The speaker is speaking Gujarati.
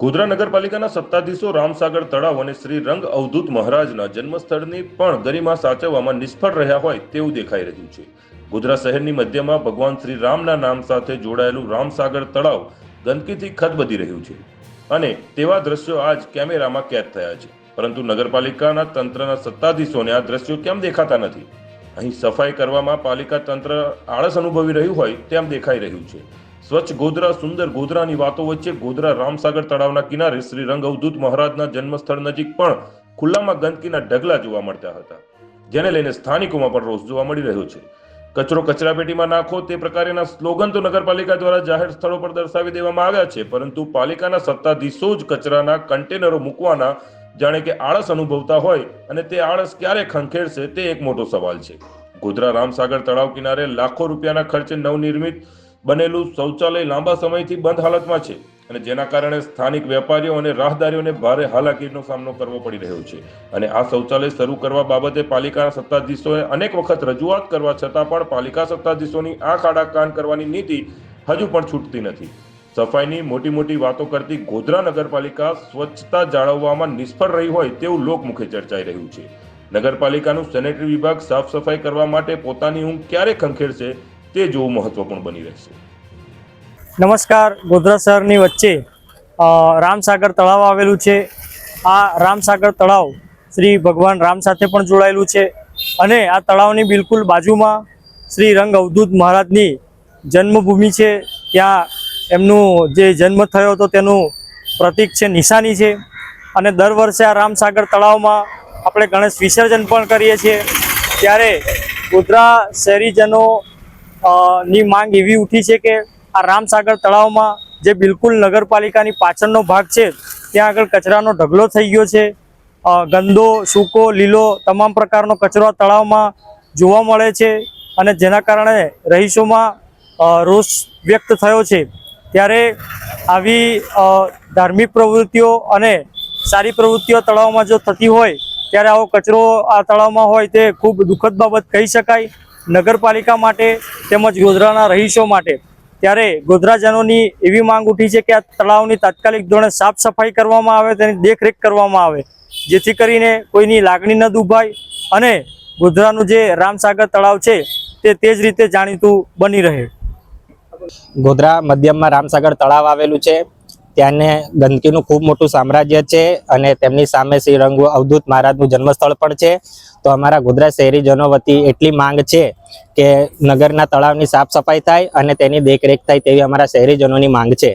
ગોધરા નગરપાલિકાના સત્તાધીશો રામસાગર તળાવ અને શ્રી રંગ અવધૂત મહારાજના જન્મસ્થળની પણ ગરિમા સાચવવામાં નિષ્ફળ રહ્યા હોય તેવું દેખાઈ રહ્યું છે. ગોધરા શહેરની મધ્યમાં ભગવાન શ્રી રામના નામ સાથે જોડાયેલું રામસાગર તળાવ ગંદકીથી ખદબદી રહ્યું છે અને તેવા દ્રશ્યો આજ કેમેરામાં કેદ થયા છે. પરંતુ નગરપાલિકાના તંત્રના સત્તાધીશોને આ દ્રશ્યો કેમ દેખાતા નથી? અહીં સફાઈ કરવામાં પાલિકા તંત્ર આળસ અનુભવી રહ્યું હોય તેમ દેખાઈ રહ્યું છે. સ્વચ્છ ગોધરા, સુંદર ગોધરાની વાતો વચ્ચે ગોધરા રામસાગર તળાવના કિનારે શ્રી રંગ અવધૂત મહારાજના જન્મસ્થળ નજીક પણ ખુલ્લામાં ગંદકીના ઢગલા જોવા મળતા હતા, જેને લઈને સ્થાનિકોમાં પણ રોષ જોવા મળી રહ્યો છે. કચરો કચરાપેટીમાં નાખો તે પ્રકારના સ્લોગન તો નગરપાલિકા દ્વારા જાહેર સ્થળો પર દર્શાવી દેવામાં આવ્યા છે, પરંતુ પાલિકાના સત્તાધીશો જ કચરાના કન્ટેનરો મૂકવાના જાણે કે આળસ અનુભવતા હોય અને તે આળસ ક્યારે ખંખેરશે તે એક મોટો સવાલ છે. ગોધરા રામસાગર તળાવ કિનારે લાખો રૂપિયાના ખર્ચે નવનિર્મિત બનેલું શૌચાલય લાંબા સમયથી બંધ હાલતમાં છે અને જેના કારણે સ્થાનિક વેપારીઓ અને રાહદારીઓને ભારે હાલાકીનો સામનો કરવો પડી રહ્યો છે. અને આ શૌચાલય શરૂ કરવા બાબતે પાલિકાના સત્તાધીશોએ અનેક વખત રજૂઆત કરવા છતાં પણ પાલિકા સત્તાધીશોની આ આડા કાન કરવાની નીતિ હજુ પણ છૂટતી નથી. સફાઈની મોટી મોટી વાતો કરતી ગોધરા નગરપાલિકા સ્વચ્છતા જાળવવામાં નિષ્ફળ રહી હોય તેવું લોકમુખે ચર્ચાઈ રહ્યું છે. નગરપાલિકાનું સેનેટરી વિભાગ સાફ સફાઈ કરવા માટે પોતાની ઊંઘ ક્યારે ખંખેરશે તે જોવું મહત્વપૂર્ણ બની રહેશે. નમસ્કાર, ગોધરા શહેરની વચ્ચે રામસાગર તળાવ આવેલું છે. આ રામસાગર તળાવ શ્રી ભગવાન રામ સાથે પણ જોડાયેલું છે અને આ તળાવની બિલકુલ બાજુમાં શ્રી રંગ અવધૂત મહારાજની જન્મભૂમિ છે. ત્યાં એમનું જે જન્મ થયો હતો તેનું પ્રતીક છે નિશાની છે. અને દર વર્ષે આ રામસાગર તળાવમાં આપણે ગણેશ વિસર્જન પણ કરીએ છીએ. ત્યારે ગોધરા શહેરીજનો ની માંગ એવી ઉઠી છે કે આ રામસાગર તળાવમાં જે બિલકુલ નગરપાલિકાની પાછળનો ભાગ છે, ત્યાં આગળ કચરાનો ઢગલો થઈ ગયો છે. ગંદો, સૂકો, લીલો તમામ પ્રકારનો કચરો તળાવમાં જોવા મળે છે અને જેના કારણે રહીશોમાં રોષ વ્યક્ત થયો છે. ત્યારે આવી ધાર્મિક પ્રવૃત્તિઓ અને સારી પ્રવૃત્તિઓ તળાવમાં જો થતી હોય, ત્યારે આવો કચરો આ તળાવમાં હોય તે ખૂબ દુઃખદ બાબત કહી શકાય. નગરપાલિકા માટે તેમજ ગોધરાના રહીશો માટે. ત્યારે ગોધરાજનોની એવી માંગ ઉઠી છે કે આ તળાવની તાત્કાલિક ધોરણે સાફ સફાઈ કરવામાં આવે, તેની દેખરેખ કરવામાં આવે. જેથી કરીને કોઈની લાગણી ન દુભાય અને ગોધરાનું જે રામસાગર તળાવ છે, તે તે જ રીતે જાણીતું બની રહે. ગોધરા મધ્યમમાં રામસાગર તળાવ આવેલું છે. ત્યાંને ગંદકીનું ખૂબ મોટું સામ્રાજ્ય છે અને તેમની સામે શ્રી રંગ અવધૂત મહારાજનું જન્મસ્થળ પણ છે. તો અમારા ગુજરાત શહેરીજનો વતી એટલી માંગ છે કે નગરના તળાવની સાફ સફાઈ થાય અને તેની દેખરેખ થાય તેવી અમારા શહેરીજનોની માંગ છે.